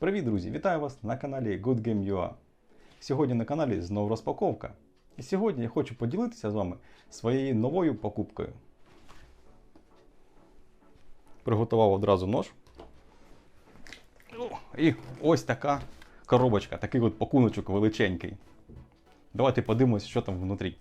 Привіт, друзі! Вітаю вас на каналі Good Game UA. Сьогодні на каналі знову розпаковка. І сьогодні я хочу поділитися з вами своєю новою покупкою. Приготував одразу нож. І ось така коробочка, такий от пакуночок величенький. Давайте подивимось, що там внутрі.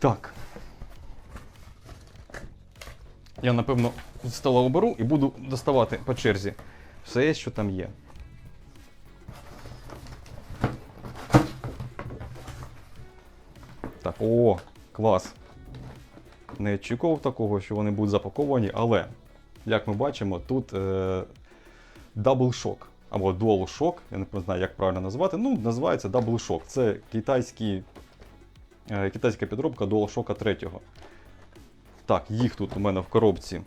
Так. Я, напевно, з стола оберу і буду доставати по черзі все, що там є. Так, о, клас. Не очікував такого, що вони будуть запаковані, але, як ми бачимо, тут е, Double або Dual Shock, я не знаю, як правильно назвати. Ну, називається Shock. Це китайський, китайська підробка DualShock 3. Так, їх тут у мене в коробці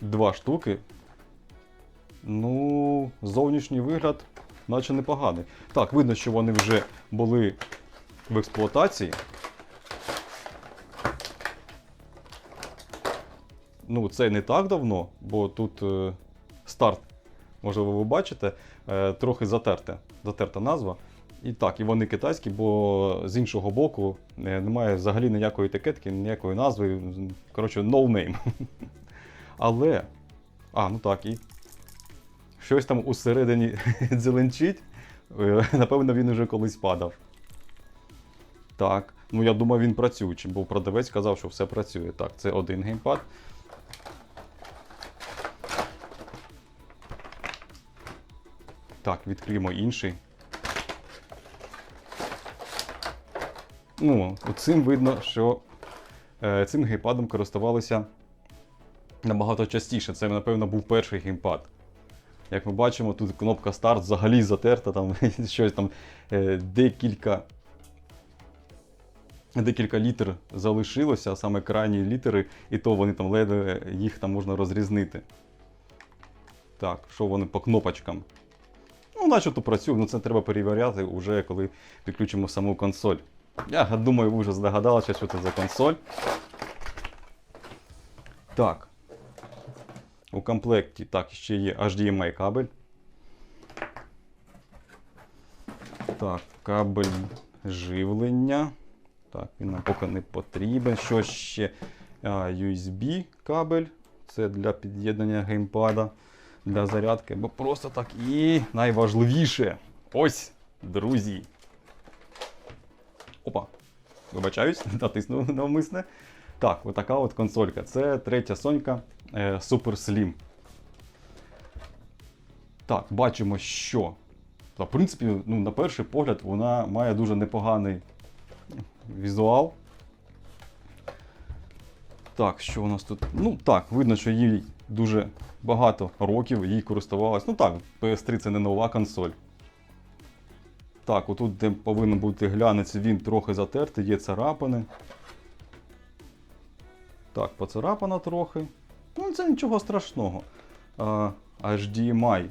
два штуки. Ну, зовнішній вигляд, наче непоганий. Так, видно, що вони вже були в експлуатації. Ну, це не так давно, бо тут е, старт, можливо, ви бачите, е, трохи затерте, затерта назва. І так, і вони китайські, бо з іншого боку е, немає взагалі ніякої етикетки, ніякої назви. Коротше, no name. Але. А, ну так, і. Щось там усередині дзеленчить. Е, Напевно, він уже колись падав. Так, ну я думаю, він працюючий, бо продавець казав, що все працює. Так, це один геймпад. Так, відкриємо інший. Ну, цим видно, що е, цим геймпадом користувалися набагато частіше. Це, напевно, був перший геймпад. Як ми бачимо, тут кнопка старт взагалі затерта, там щось там е, декілька. Декілька літер залишилося, а саме крайні літери, і то вони там ледве їх там можна розрізнити. Так, що вони по кнопочкам? Ну, начебто працює, ну це треба перевіряти вже коли підключимо саму консоль. Я думаю, ви вже здогадалися, що це за консоль. Так. У комплекті так, ще є HDMI кабель. Так, кабель живлення. Так, він нам поки не потрібен. Що ще? USB кабель. Це для під'єднання геймпада, для зарядки. Бо просто так і найважливіше. Ось, друзі. Опа. Вибачаюсь, натиснув навмисне. Так, отака от консолька. Це третя Сонька е, Super Slim. Так, бачимо, що. В принципі, ну, на перший погляд, вона має дуже непоганий візуал. Так, що у нас тут? Ну так, видно, що їй дуже багато років їй користувалась. Ну так, PS3 це не нова консоль. Так, отут, де повинен бути глянець, він трохи затертий, є царапини. Так, поцарапана трохи. Ну, це нічого страшного. А, HDMI.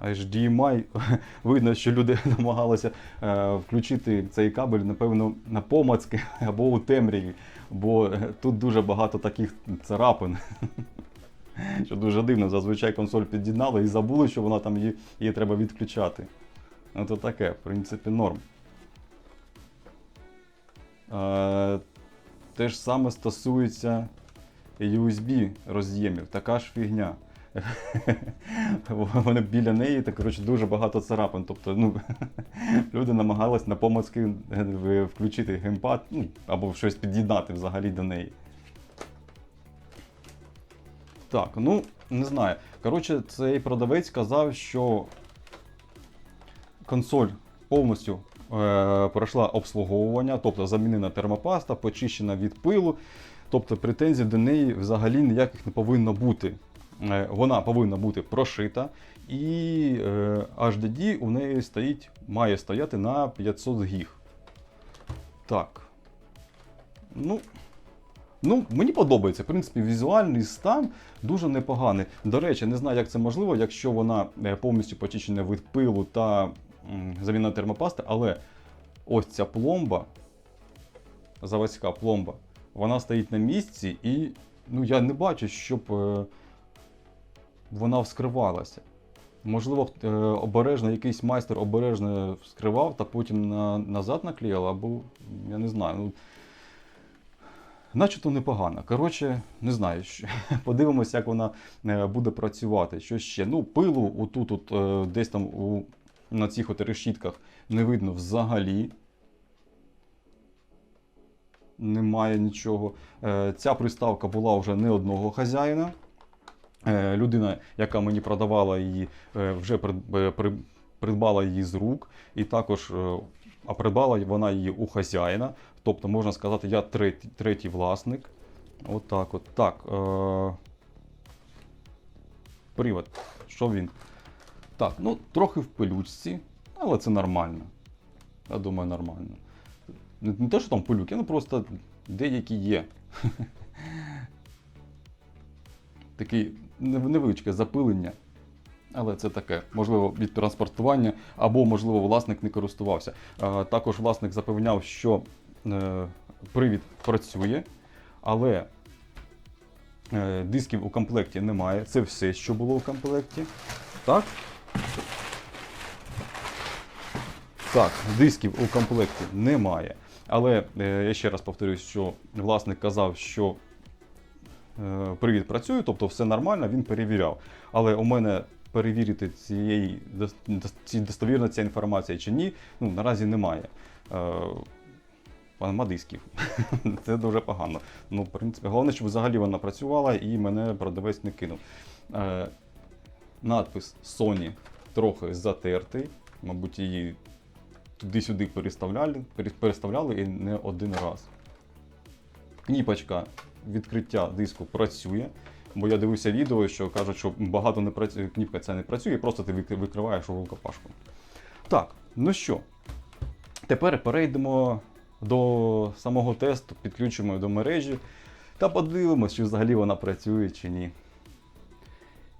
HDMI. Видно, що люди намагалися е, включити цей кабель, напевно, на помацки або у темряві, бо е, тут дуже багато таких царапин. Що дуже дивно, зазвичай консоль під'єднали і забули, що вона там її, її треба відключати. Ну, то таке, в принципі, норм. Е, те ж саме стосується USB роз'ємів, така ж фігня. Вони біля неї, так, коротше, дуже багато царапин. Тобто, ну, люди намагались на помацки е, включити геймпад ну, або щось під'єднати взагалі до неї. Так, ну, не знаю. Коротше, цей продавець казав, що консоль повністю е, пройшла обслуговування, тобто замінена термопаста, почищена від пилу. Тобто претензій до неї взагалі ніяких не повинно бути. Е, вона повинна бути прошита, і е, HDD у неї стоїть, має стояти на 500 гіг. Так. Ну, Ну, мені подобається. В принципі, візуальний стан дуже непоганий. До речі, не знаю, як це можливо, якщо вона е, повністю почищена від пилу та заміна термопасти, але ось ця пломба, заводська пломба, вона стоїть на місці, і ну, я не бачу, щоб е, вона вскривалася. Можливо, е, обережно якийсь майстер обережно вскривав та потім на, назад наклеїв, або я не знаю. Ну, Начебто непогано. Коротше, не знаю. що- Подивимося, як вона е, буде працювати. Що ще? Ну, пилу отут, от, десь там у, на цих от решітках не видно взагалі. Немає нічого. Е, Ця приставка була вже не одного хазяїна. Е, Людина, яка мені продавала її, е, вже прид- при- придбала її з рук, і також а придбала вона її у хазяїна. Тобто, можна сказати, я третій, третій власник. От так от. Так. Привод. Що він? Так, ну трохи в пилючці, але це нормально. Я думаю, нормально. Не, не те, що там пилюки, ну просто деякі є. Такий невеличке запилення. Але це таке, можливо, від транспортування, або, можливо, власник не користувався. А, також власник запевняв, що е, привід працює, але е, дисків у комплекті немає. Це все, що було у комплекті. Так? Так, дисків у комплекті немає. Але е, я ще раз повторюсь, що власник казав, що е, привід працює, тобто все нормально, він перевіряв. Але у мене перевірити цієї дос- достовірна ця інформація чи ні, ну наразі немає. Е, Нема дисків. Це дуже погано. Ну, в принципі, головне, щоб взагалі вона працювала і мене продавець не кинув. Надпис Sony трохи затертий. Мабуть, її туди-сюди переставляли, переставляли і не один раз. Кніпочка відкриття диску працює. Бо я дивився відео, що кажуть, що багато не працює, кніпка ця не працює, просто ти викриваєш рукопашку. Так, ну що, тепер перейдемо до самого тесту, підключимо до мережі та подивимось, чи взагалі вона працює чи ні.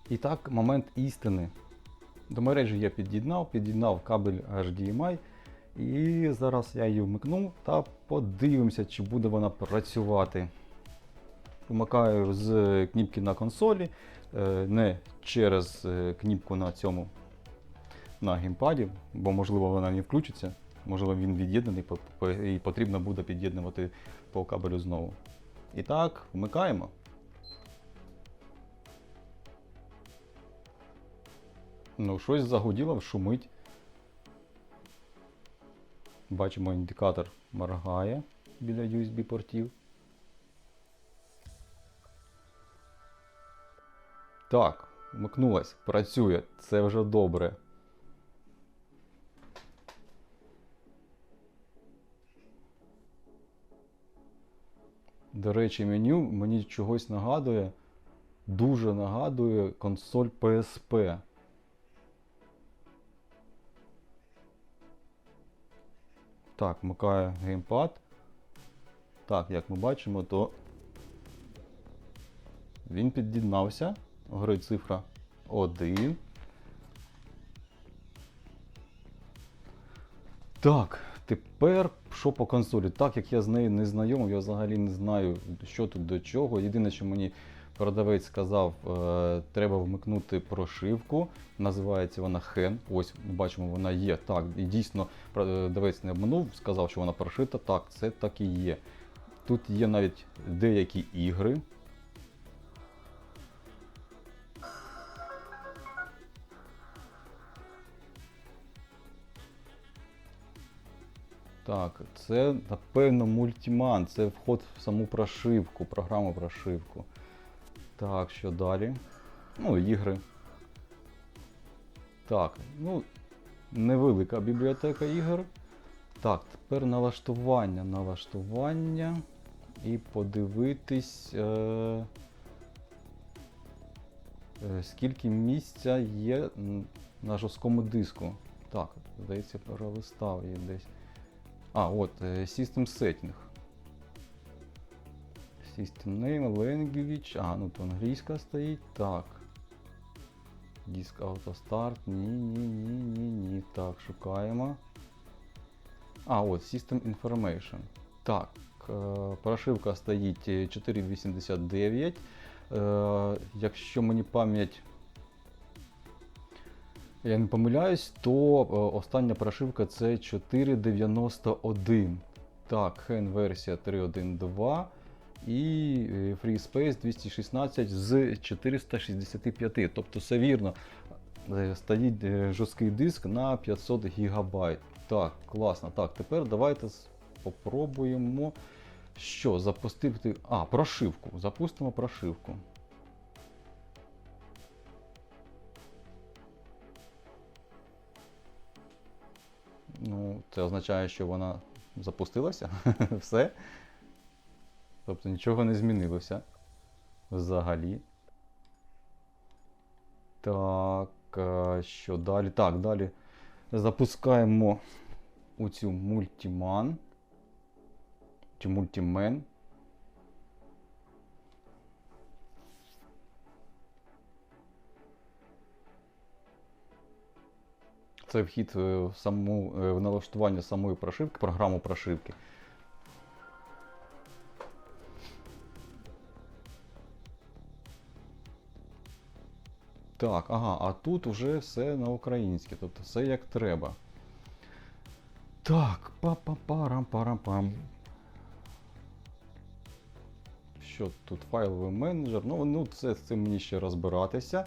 І так, момент істини. До мережі я під'єднав, під'єднав кабель HDMI. І зараз я її вмикну та подивимося, чи буде вона працювати. Вмикаю з кнопки на консолі, е, не через е, кнопку на цьому на геймпаді, бо можливо вона не включиться, можливо він від'єднаний і потрібно буде під'єднувати по кабелю знову. І так, вмикаємо. Ну, щось загуділо, шумить. Бачимо, індикатор моргає біля USB портів. Так, вмикнулась, працює, це вже добре. До речі, меню мені чогось нагадує, дуже нагадує консоль PSP. Так, вмикаю геймпад. Так, як ми бачимо, то він під'єднався. Горить цифра 1. Так, тепер що по консолі? Так як я з нею не знайомий, я взагалі не знаю, що тут до чого. Єдине, що мені продавець сказав, е, треба вмикнути прошивку. Називається вона Hen. Ось ми бачимо, вона є. Так, і дійсно продавець не обманув, сказав, що вона прошита. Так, це так і є. Тут є навіть деякі ігри. Так, це напевно мультиман, це вход в саму прошивку, програму прошивку. Так, що далі? Ну, ігри. Так, ну, невелика бібліотека ігор. Так, тепер налаштування, налаштування. І подивитись, е, е, скільки місця є на жорсткому диску. Так, здається, перелистав її десь. А, от, е, System Setting. System name, language. А, ну то англійська стоїть. Так. Disk Auto Start. Ні, ні, ні, ні, ні. Так, шукаємо. А, от, System Information. Так, е, прошивка стоїть е, 489. Е, якщо мені пам'ять. Я не помиляюсь, то е, остання прошивка це 491. Так, Hen версія 3.1.2 і е, FreeSpace 216 з 465. Тобто все вірно. Е, Стоїть е, жорсткий диск на 500 ГБ. Так, класно. Так, тепер давайте с- попробуємо. Що, запустити. А, прошивку. Запустимо прошивку. Ну, це означає, що вона запустилася. Все. Тобто нічого не змінилося. Взагалі. Так, що далі? Так, далі запускаємо у цю мультіман. Чи мультімен. Це вхід е, в саму е, в налаштування самої прошивки, програму прошивки. Так, ага, а тут уже все на українське, тобто все як треба. Так, па-па-парам-парам-пам. Що тут? Файловий менеджер. Ну, ну це з цим мені ще розбиратися.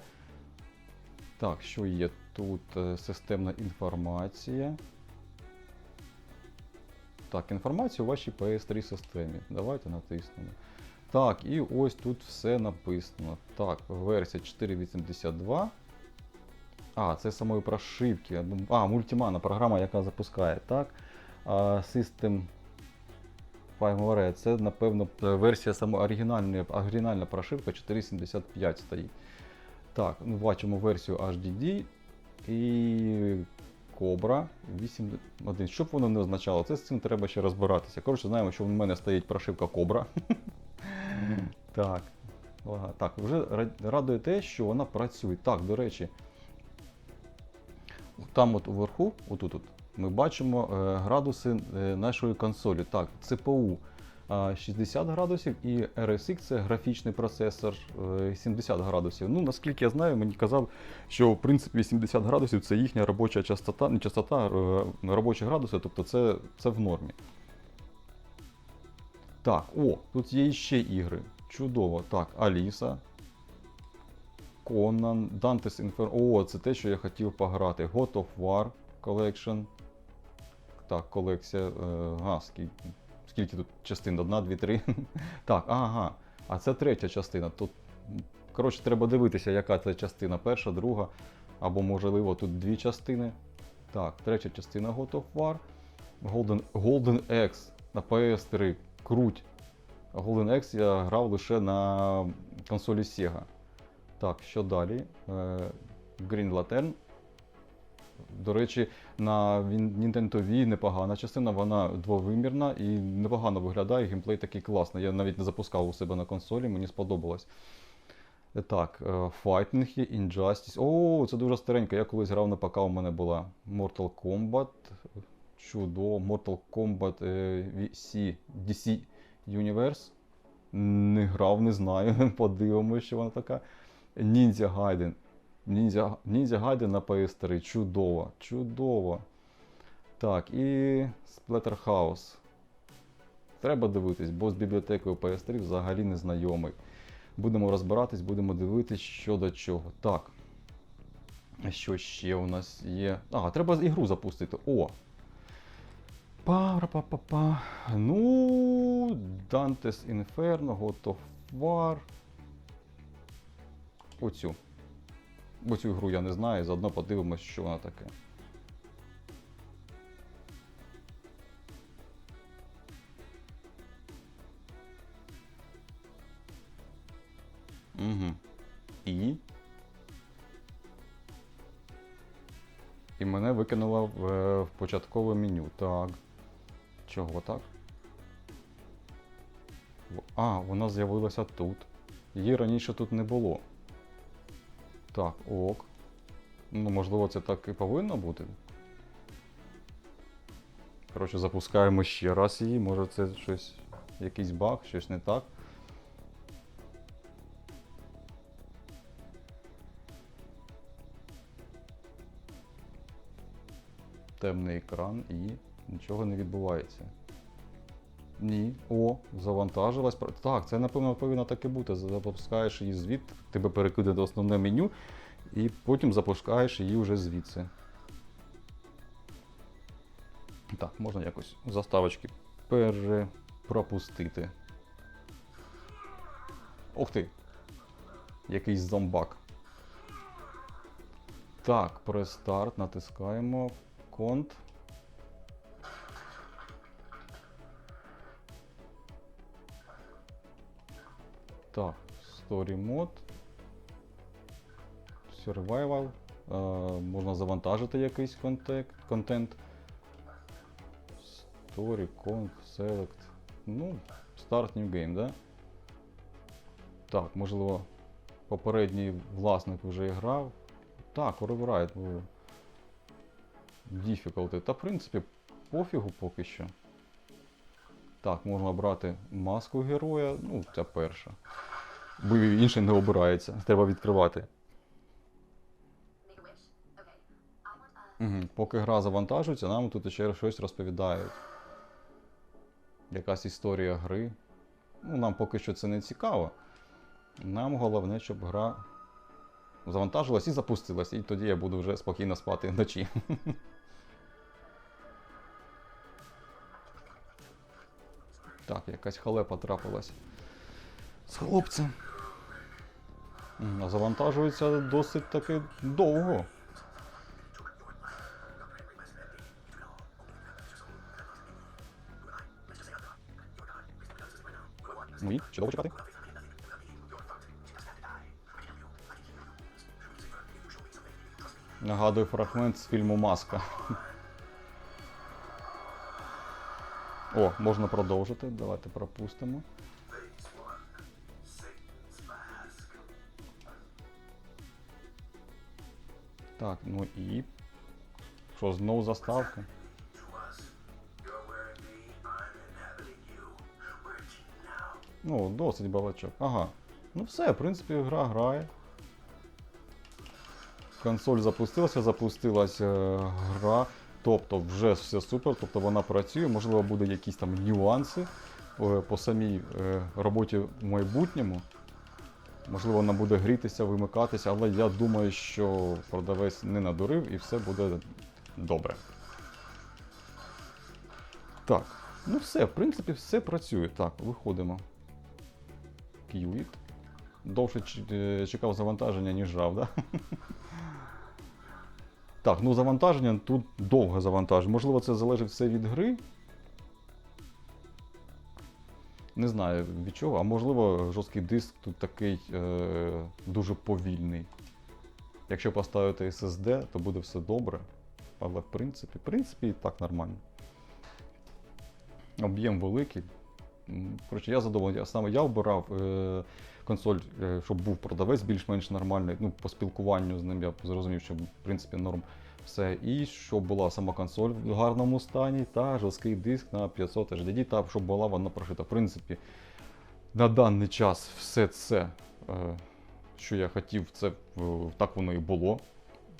Так, що є тут? Е, Системна інформація. Так, інформація у вашій PS3 системі. Давайте натиснемо. Так, і ось тут все написано. Так, версія 4.82. А, це самої прошивки. А, мультимана, програма, яка запускає. Так. System FireWire, це, напевно, версія самої оригінальної, оригінальна прошивка 4.75 стоїть. Так, ну бачимо версію HDD і Cobra 8.1. Що б воно не означало, це з цим треба ще розбиратися. Коротше, знаємо, що в мене стоїть прошивка Cobra. Так. Так, вже радує те, що вона працює. Так, до речі, там от уверху, отут, от, ми бачимо е, градуси е, нашої консолі. Так, ЦПУ 60 градусів і RSX це графічний процесор е, 70 градусів. Ну, наскільки я знаю, мені казав, що в принципі 70 градусів це їхня робоча частота, не частота, е, робочі градуси, тобто це, це в нормі. Так, о, тут є ще ігри. Чудово. Так, Аліса. Conan, Dante's Inferno. О, це те, що я хотів пограти. God of War Collection. Так, колекція. Е, га, скільки, скільки тут частин? Одна, дві, три. так, ага. А це третя частина. Тут, коротше, треба дивитися, яка це частина. Перша, друга. Або, можливо, тут дві частини. Так, третя частина God of War. Golden, Golden X на PS3. Круть. Golden X я грав лише на консолі Sega. Так, що далі? Е, Green Lantern. До речі, на Nintendo Wii непогана частина, вона двовимірна і непогано виглядає, геймплей такий класний. Я навіть не запускав у себе на консолі, мені сподобалось. Е, Так, е, Fighting Injustice. О, це дуже старенько. Я колись грав на ПК, у мене була Mortal Kombat. Чудово, Mortal Kombat е, VC, DC Universe. Не грав, не знаю. Подивимося, що вона така. Ninja Gaiden. Ninja, Ninja Gaiden на PS3. Чудово, чудово. Так, і Splatterhouse. Треба дивитись, бо з бібліотекою PS3 взагалі не знайомий. Будемо розбиратись, будемо дивитись, що до чого. Так. Що ще у нас є? А, треба ігру запустити. О! Па-ра-па-па-па. Ну, Dante's Inferno, God of War. Оцю. Бо цю гру я не знаю, заодно подивимось, що вона таке. Угу. І. І мене викинуло в, е, в початкове меню. Так. Чого так? А, вона з'явилася тут. Її раніше тут не було. Так, ок. Ну, можливо, це так і повинно бути. Коротше, запускаємо ще раз її. Може це щось, якийсь баг, щось не так. Темний екран і нічого не відбувається. Ні. О, завантажилась. Так, це напевно повинно так і бути. Запускаєш її звідти, тебе перекиде до основне меню, і потім запускаєш її вже звідси. Так, можна якось заставочки перепропустити. Ух ти! Якийсь зомбак. Так, престарт, натискаємо. Конт. Так, Story Mode. Survival. Е, можна завантажити якийсь контент. контент. Story, Conf, Select. Ну, Start New Game, да? Так, можливо, попередній власник вже грав. Так, Override. Difficulty. Та, в принципі, пофігу поки що. Так, можна обрати маску героя. Ну, ця перша. Бо інше не обирається. Треба відкривати. Угу. Поки гра завантажується, нам тут ще щось розповідають. Якась історія гри. Ну, нам поки що це не цікаво. Нам головне, щоб гра завантажилась і запустилась, і тоді я буду вже спокійно спати вночі. Так, якась халепа трапилась з хлопцем. Завантажується досить таки довго. Ну і чудово чекати. Нагадую фрагмент з фільму Маска. О, можна продовжити. Давайте пропустимо. Так, ну і. Що, знову заставка? Ну, досить балачок. Ага. Ну все, в принципі, гра грає. Консоль запустилася, запустилась е, гра. Тобто вже все супер, тобто вона працює, можливо, будуть якісь там нюанси е, по самій е, роботі в майбутньому. Можливо, вона буде грітися, вимикатися, але я думаю, що продавець не надурив і все буде добре. Так, ну все, в принципі, все працює. Так, виходимо. Qt. Довше е, чекав завантаження, ніж жав, да? Так, ну завантаження тут довге завантаження. Можливо, це залежить все від гри. Не знаю від чого, а можливо, жорсткий диск тут такий е, дуже повільний. Якщо поставити SSD, то буде все добре. Але в принципі, в принципі, і так нормально. Об'єм великий. Коротше, я задоволений. Саме я обирав е, консоль, е, щоб був продавець більш-менш нормальний. Ну, по спілкуванню з ним я зрозумів, що в принципі норм все. І щоб була сама консоль в гарному стані, та жорсткий диск на 500 HDD, та щоб була вона прошита. В принципі, на даний час все це, е, що я хотів, це так воно і було.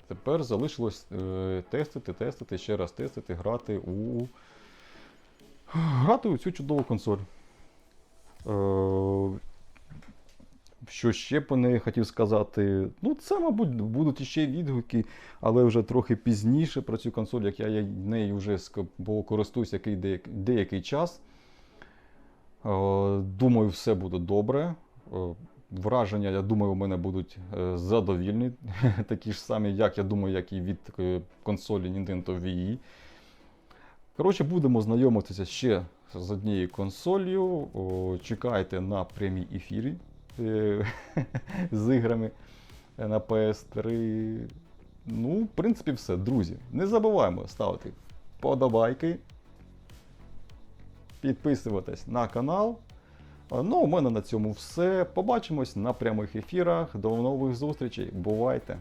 Тепер залишилось е, тестити, тестити, ще раз тестити, грати у. Грати у цю чудову консоль. Що ще по неї хотів сказати? Ну, це, мабуть, будуть іще відгуки, але вже трохи пізніше про цю консоль, як я, нею вже користуюсь який деякий, час. Е, Думаю, все буде добре. Е, Враження, я думаю, у мене будуть е, задовільні, такі ж самі, як я думаю, як і від консолі Nintendo Wii. Коротше, будемо знайомитися ще з однією консолью. Чекайте на прямій ефірі з іграми на PS3. Ну, в принципі, все, друзі. Не забуваємо ставити подобайки, підписуватись на канал. Ну, у мене на цьому все. Побачимось на прямих ефірах. До нових зустрічей. Бувайте!